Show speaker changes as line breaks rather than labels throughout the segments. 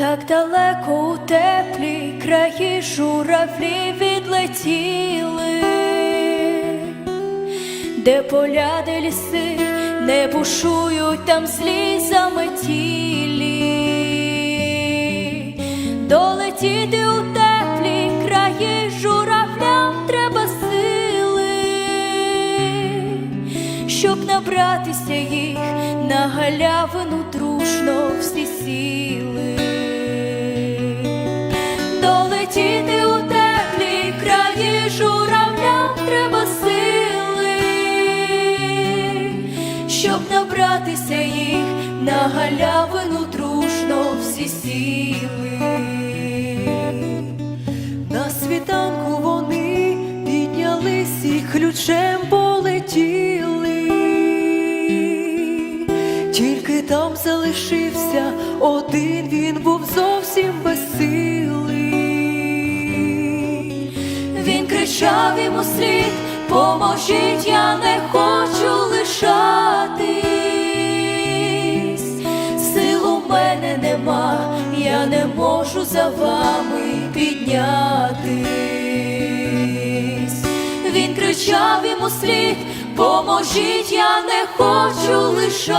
Так далеко у теплі краї журавлі відлетіли, де поля, де ліси не бушують там злі заметілі, долетіти у теплі краї журавлям треба сили, щоб набратися їх на галявину дружно всі сіли, щоб набратися їх на галявину дружно всі сіли.
На світанку вони піднялись і ключем полетіли, тільки там залишився один, він був зовсім безсилий.
Він кричав йому слід, поможіть, я не хочу лишатись. Сил у мене нема, я не можу за вами піднятись. Він кричав йому слід, поможіть, я не хочу лишатись.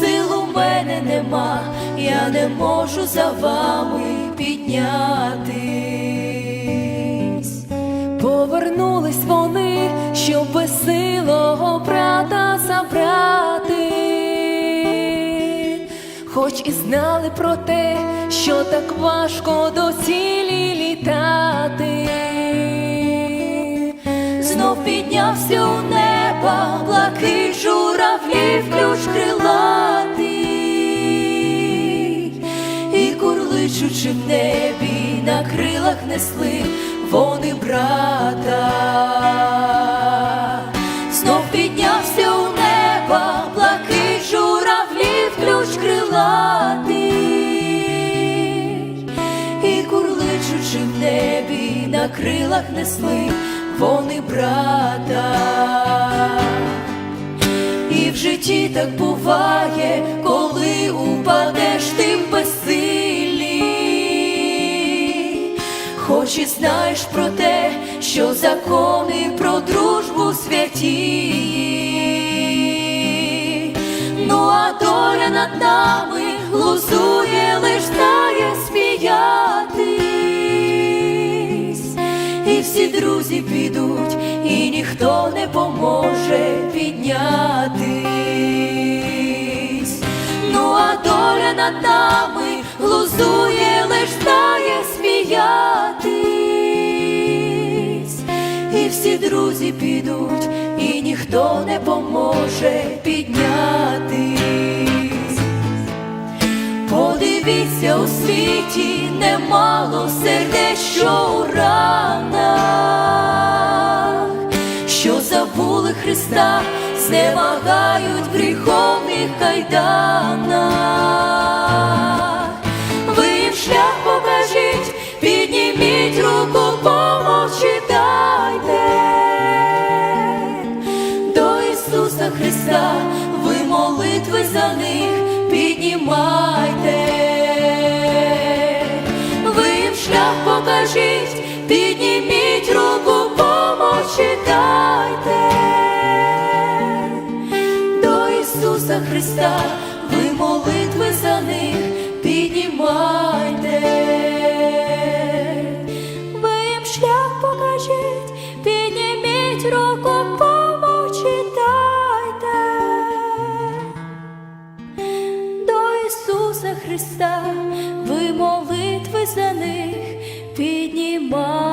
Сил у мене нема, я не можу за вами піднятись.
Повернулись вони, щоб безсилого брата забрати, хоч і знали про те, що так важко до цілі літати.
Знов піднявся у неба, блакий журавлів ключ крилатий, і курличучи в небі, на крилах несли крилатий, і курличучи в небі, на крилах несли вони брата. І в житті так буває, коли упадеш ти в безсилі, хоч і знаєш про те, що закони про дружбу святі. Над нами глузує, лиш знає сміятись. І всі друзі підуть, і ніхто не поможе піднятись. Ну а доля над нами глузує, лиш знає сміятись. І всі друзі підуть, і ніхто не поможе піднятись. Подивіться у світі немало сердець, що у ранах, що забули Христа, знемагають в гріховних кайданах. Ви їм шлях покажіть, підніміть руку, помочі дайте. До Ісуса Христа, ви молитви за них піднімайте, ви в шлях покажіть, підніміть руку, Христа, ви молитви за них піднімайте.